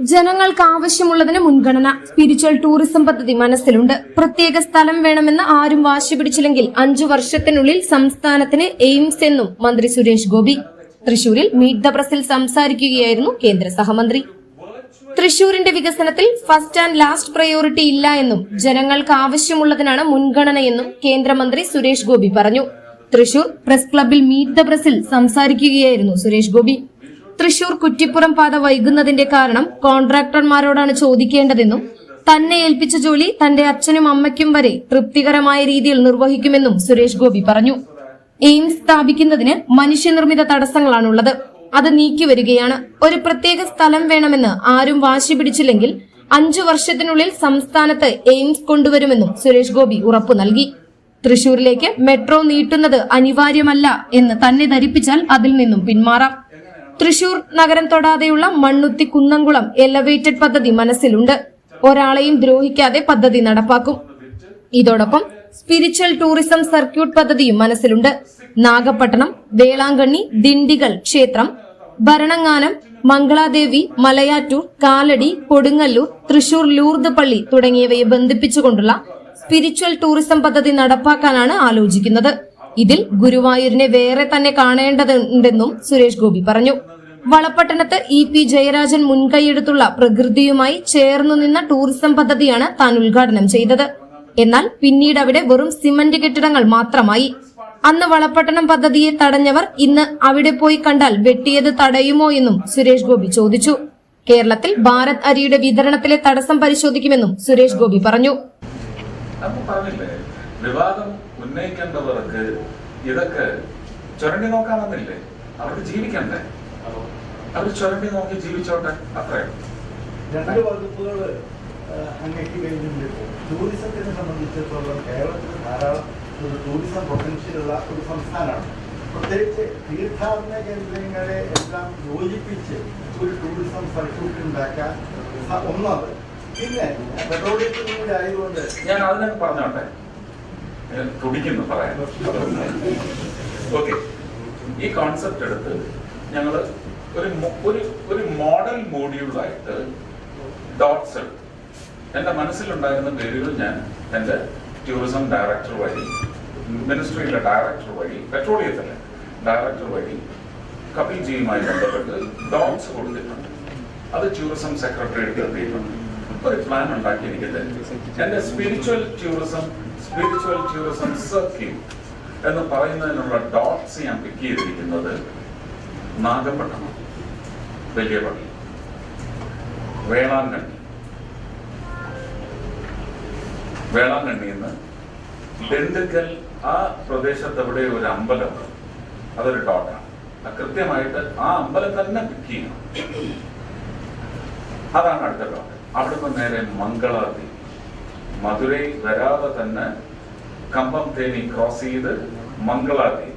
ജനങ്ങൾക്ക് ആവശ്യമുള്ളതിന് മുൻഗണന. Spiritual tourism പദ്ധതി മനസ്സിലുണ്ട്. പ്രത്യേക സ്ഥലം വേണമെന്ന് ആരും വാശി പിടിച്ചില്ലെങ്കിൽ അഞ്ചു വർഷത്തിനുള്ളിൽ സംസ്ഥാനത്തിന് എയിംസ് എന്നും മന്ത്രി സുരേഷ് ഗോപി. തൃശൂരിൽ മീറ്റ് ദ പ്രസിൽ സംസാരിക്കുകയായിരുന്നു കേന്ദ്ര സഹമന്ത്രി. തൃശൂരിന്റെ വികസനത്തിൽ ഫസ്റ്റ് ആൻഡ് ലാസ്റ്റ് പ്രയോറിറ്റി ഇല്ല എന്നും ജനങ്ങൾക്ക് ആവശ്യമുള്ളതിനാണ് മുൻഗണനയെന്നും കേന്ദ്രമന്ത്രി സുരേഷ് ഗോപി പറഞ്ഞു. തൃശൂർ പ്രസ് ക്ലബിൽ മീറ്റ് ദ പ്രസിൽ സംസാരിക്കുകയായിരുന്നു സുരേഷ് ഗോപി. തൃശൂർ കുറ്റിപ്പുറം പാത വൈകുന്നതിന്റെ കാരണം കോൺട്രാക്ടർമാരോടാണ് ചോദിക്കേണ്ടതെന്നും തന്നെ ഏൽപ്പിച്ച ജോലി തന്റെ അച്ഛനും അമ്മയ്ക്കും വരെ തൃപ്തികരമായ രീതിയിൽ നിർവഹിക്കുമെന്നും സുരേഷ് ഗോപി പറഞ്ഞു. എയിംസ് സ്ഥാപിക്കുന്നതിന് മനുഷ്യനിർമ്മിത തടസ്സങ്ങളാണുള്ളത്. അത് നീക്കിവരികയാണ്. ഒരു പ്രത്യേക സ്ഥലം വേണമെന്ന് ആരും വാശി പിടിച്ചില്ലെങ്കിൽ അഞ്ചു വർഷത്തിനുള്ളിൽ സംസ്ഥാനത്ത് എയിംസ് കൊണ്ടുവരുമെന്നും സുരേഷ് ഗോപി ഉറപ്പു നൽകി. തൃശൂരിലേക്ക് മെട്രോ നീട്ടുന്നത് അനിവാര്യമല്ല എന്ന് തന്നെ ധരിപ്പിച്ചാൽ അതിൽ നിന്നും പിന്മാറാം. തൃശൂർ നഗരം തൊടാതെയുള്ള മണ്ണുത്തി കുന്നംകുളം എലവേറ്റഡ് പദ്ധതി മനസ്സിലുണ്ട്. ഒരാളെയും ദ്രോഹിക്കാതെ പദ്ധതി നടപ്പാക്കും. ഇതോടൊപ്പം സ്പിരിച്വൽ ടൂറിസം സർക്യൂട്ട് പദ്ധതിയും മനസ്സിലുണ്ട്. നാഗപട്ടണം വേളാങ്കണ്ണി ദിണ്ടികൾ ക്ഷേത്രം ഭരണങ്ങാനം മംഗളാദേവി മലയാറ്റൂർ കാലടി കൊടുങ്ങല്ലൂർ തൃശൂർ ലൂർദ് പള്ളി തുടങ്ങിയവയെ ബന്ധിപ്പിച്ചുകൊണ്ടുള്ള സ്പിരിച്വൽ ടൂറിസം പദ്ധതി നടപ്പാക്കാനാണ് ആലോചിക്കുന്നത്. ഇതിൽ ഗുരുവായൂരിനെ വേറെ തന്നെ കാണേണ്ടതുണ്ടെന്നും സുരേഷ് ഗോപി പറഞ്ഞു. വളപട്ടണത്ത് ഇ പി ജയരാജൻ മുൻകൈയെടുത്തുള്ള പ്രകൃതിയുമായി ചേർന്നു നിന്ന ടൂറിസം പദ്ധതിയാണ് താൻ ഉദ്ഘാടനം ചെയ്തത്. എന്നാൽ പിന്നീട് അവിടെ വെറും സിമന്റ് കെട്ടിടങ്ങൾ മാത്രമായി. അന്ന് വളപട്ടണം പദ്ധതിയെ തടഞ്ഞവർ ഇന്ന് അവിടെ പോയി കണ്ടാൽ വെട്ടിയത് തടയുമോ എന്നും സുരേഷ് ഗോപി ചോദിച്ചു. കേരളത്തിൽ ഭാരത് അരിയുടെ വിതരണത്തിലെ തടസ്സം പരിശോധിക്കുമെന്നും സുരേഷ് ഗോപി പറഞ്ഞു. ഉന്നയിക്കേണ്ടവർക്ക് ഇതൊക്കെ ചുരണ്ടി നോക്കാമെന്നില്ലേ അവർക്ക് ജീവിക്കണ്ടേ? അവർ ചുരണ്ടി നോക്കി ജീവിച്ചോട്ടെ? അത്രേ. രണ്ട് വകുപ്പുകൾ അങ്ങേക്ക് കഴിഞ്ഞിട്ടുണ്ട് ടൂറിസത്തിനെ സംബന്ധിച്ചിടത്തോളം കേരളത്തിൽ ധാരാളം ഒരു ടൂറിസം പൊട്ടൻഷ്യലുള്ള ഒരു സംസ്ഥാനമാണ്. പ്രത്യേകിച്ച് തീർത്ഥാടന കേന്ദ്രങ്ങളെ എല്ലാം യോജിപ്പിച്ച് ഒരു ടൂറിസം സർക്യൂട്ട് ഉണ്ടാക്കാൻ ഒന്നത് പിന്നെ പെട്രോളിയത്തിൽ കൂടി ആയതുകൊണ്ട് ഞാൻ അതിനൊക്കെ പറഞ്ഞോട്ടെ. തുടിക്കുന്നു പറയാൻ. ഓക്കെ. ഈ കോൺസെപ്റ്റ് എടുത്ത് ഞങ്ങൾ ഒരു ഒരു ഒരു മോഡൽ മോഡ്യൂളായിട്ട് ഡോട്ട്സ് എടുത്തു. എന്റെ മനസ്സിലുണ്ടായിരുന്ന പേരുകൾ ഞാൻ എന്റെ ടൂറിസം ഡയറക്ടർ വഴി മിനിസ്ട്രിയിലെ ഡയറക്ടർ വഴി പെട്രോളിയത്തിലെ ഡയറക്ടർ വഴി കപിൽ ജിയുമായി ബന്ധപ്പെട്ട് ഡോട്ട്സ് കൊടുത്തിട്ടുണ്ട്. അത് ടൂറിസം സെക്രട്ടറിയേറ്റ് എത്തിയിട്ടുണ്ട്. ഒരു പ്ലാൻ ഉണ്ടാക്കിയിരിക്കുന്നത്. എന്റെ spiritual tourism spiritual tourism circuit എന്ന് പറയുന്നതിനുള്ള ഡോട്ട്സ് ഞാൻ പിക്ക് ചെയ്തിരിക്കുന്നത് നാഗപട്ടണം വലിയ പള്ളി വേളാങ്കണ്ണി. വേളാങ്കണ്ണിയിൽ നിന്ന് ദിണ്ടുക്കൽ ആ പ്രദേശത്ത് എവിടെ ഒരു അമ്പലം അതൊരു ഡോട്ടാണ് കൃത്യമായിട്ട് ആ അമ്പലം തന്നെ പിക്ക് ചെയ്യണം. അതാണ് അടുത്ത ഡോട്ട് അവിടുന്ന് നേരെ മംഗളാതി മധുരൈ വരാതെ തന്നെ കമ്പം തേനി ക്രോസ് ചെയ്ത് മംഗളാദേവി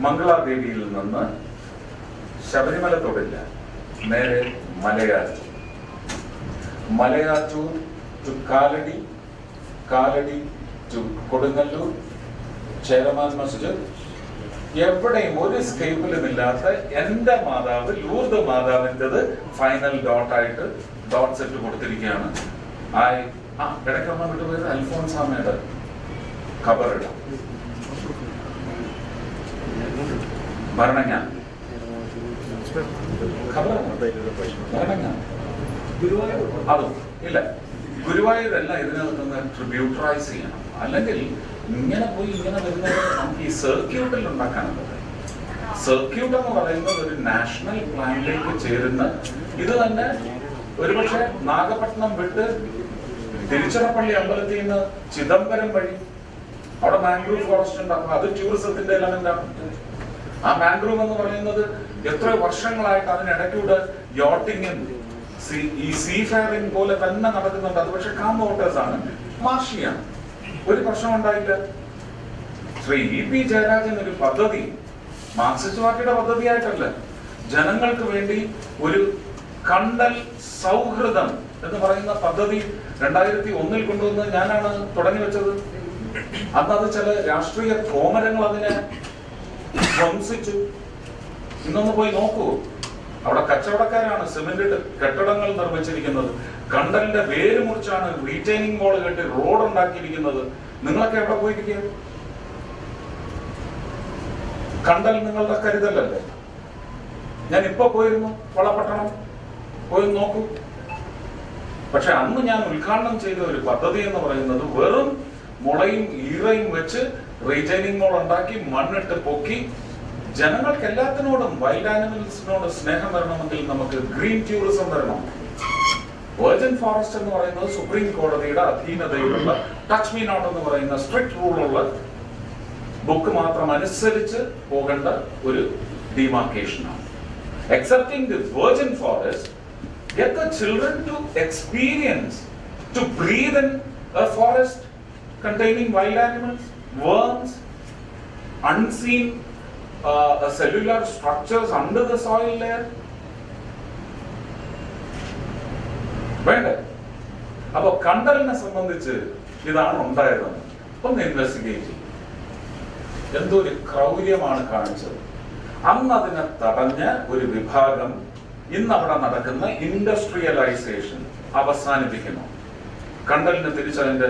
മംഗളാദേവിയിൽ നിന്ന് ശബരിമല തൊടില്ല നേരെ മലയാറ്റൂർ. മലയാറ്റൂർ ടു കാലടി കാലടി ടു കൊടുങ്ങല്ലൂർ ചേരമാൻ മസ്ജിദ് എവിടെയും ഒരു സ്കേപ്പിലും ഇല്ലാത്ത എന്റെ മാതാവ് ലൂർദ് മാതാവിന്റെത് ഫൈനൽ ഡോട്ടായിട്ട് ഡോട്ട് സെറ്റ് കൊടുത്തിരിക്കുകയാണ്. ആയി. ആ ഇടയ്ക്കമ്മ വിട്ടുപോയത് അൽഫോൻസാമയുടെ ഖബറിടാം ഗുരുവായൂർ. അതും. ഇല്ല. ഗുരുവായൂരല്ല ഇതിനകത്ത് ട്രിബ്യൂട്ടറൈസ് ചെയ്യണം. അല്ലെങ്കിൽ ഇങ്ങനെ പോയി ഇങ്ങനെ വരുന്നത് നമുക്ക് ഈ സർക്യൂട്ടിൽ ഉണ്ടാക്കാൻ സർക്യൂട്ട് എന്ന് പറയുന്നത് ഒരു നാഷണൽ പ്ലാനിലേക്ക് ചേരുന്ന ഇത് തന്നെ ഒരുപക്ഷെ നാഗപട്ടണം വിട്ട് തിരുച്ചിറപ്പള്ളി അമ്പലത്തിൽ നിന്ന് ചിദംബരം വഴി അവിടെ മാംഗ്രൂവ് ഫോറസ്റ്റ് ഉണ്ട്. അത് ടൂറിസത്തിന്റെ എലമെന്റ് ആണ്. ആ മാംഗ്രൂവ് എന്ന് പറയുന്നത് എത്ര വർഷങ്ങളായിട്ട് അതിനിടയ്ക്കൂടെ യോട്ടിങ്ങും ഈ സീ ഫെയറിംഗ് പോലെ തന്നെ നടക്കുന്നുണ്ട്. അത് പക്ഷെ കാം വോട്ടേഴ്സ് ആണ്. മാർഷിയാണ് ഒരു പ്രശ്നം ഉണ്ടായില്ല ശ്രീ ഇ പി ജയരാജൻ ഒരു പദ്ധതി മാർക്സിസ്റ്റ് പാർട്ടിയുടെ പദ്ധതിയായിട്ടല്ല ജനങ്ങൾക്ക് വേണ്ടി ഒരു കണ്ടൽ സൗഹൃദം എന്ന് പറയുന്ന പദ്ധതി രണ്ടായിരത്തി ഒന്നിൽ കൊണ്ടുവന്ന് ഞാനാണ് തുടങ്ങി വെച്ചത്. അന്ന് അത് ചില രാഷ്ട്രീയ കോമരങ്ങൾ അതിനെ ധ്വംസിച്ചു. ഇന്നൊന്ന് പോയി നോക്കൂ. അവിടെ കച്ചവടക്കാരാണ് സിമെന്റ് കെട്ടിടങ്ങൾ നിർമ്മിച്ചിരിക്കുന്നത്. കണ്ടലിന്റെ വേര് മുറിച്ചാണ് റീറ്റൈനിങ് വാൾ കെട്ടി റോഡ് ഉണ്ടാക്കിയിരിക്കുന്നത്. നിങ്ങളൊക്കെ എവിടെ പോയിരിക്കുക കണ്ടൽ നിങ്ങളുടെ കരുതലല്ലേ? ഞാൻ ഇപ്പൊ പോയിരുന്നു വളപട്ടണം പോയി നോക്കൂ. പക്ഷെ അന്ന് ഞാൻ ഉദ്ഘാടനം ചെയ്ത ഒരു പദ്ധതി എന്ന് പറയുന്നത് വെറും മുളയും ഈറയും വെച്ച് റീറ്റൈനിങ് മോൾ ഉണ്ടാക്കി മണ്ണിട്ട് പൊക്കി ജനങ്ങൾക്ക് എല്ലാത്തിനോടും വൈൽഡ് ആനിമൽസിനോട് സ്നേഹം വരണമെങ്കിൽ നമുക്ക് ഗ്രീൻ ടൂറിസം വരണം. വെർജിൻ ഫോറസ്റ്റ് എന്ന് പറയുന്നത് സുപ്രീം കോടതിയുടെ അധീനതയിലുള്ള ടച്ച് മീ നോട്ട് എന്ന് പറയുന്ന സ്ട്രിക്ട് റൂളുള്ള ബുക്ക് മാത്രം അനുസരിച്ച് പോകേണ്ട ഒരു ഡിമാർക്കേഷനാണ് accepting the virgin forest, get the children to experience, to breathe in a forest containing wild animals, worms, unseen uh, cellular structures under the soil layer. വേണ്ടേ? അപ്പൊ കണ്ടലിനെ സംബന്ധിച്ച് ഇതാണ് ഉണ്ടായതെന്ന് ഒന്ന് ഇൻവെസ്റ്റിഗേറ്റ് ചെയ്യും. എന്തോ ഒരു ക്രൗര്യമാണ് കാണിച്ചത്. അന്ന് അതിനെ തടഞ്ഞ ഒരു വിഭാഗം ഇന്ന് അവിടെ നടക്കുന്ന ഇൻഡസ്ട്രിയലൈസേഷൻ അവസാനിപ്പിക്കുന്നു. കണ്ടലിന് തിരിച്ചതിന്റെ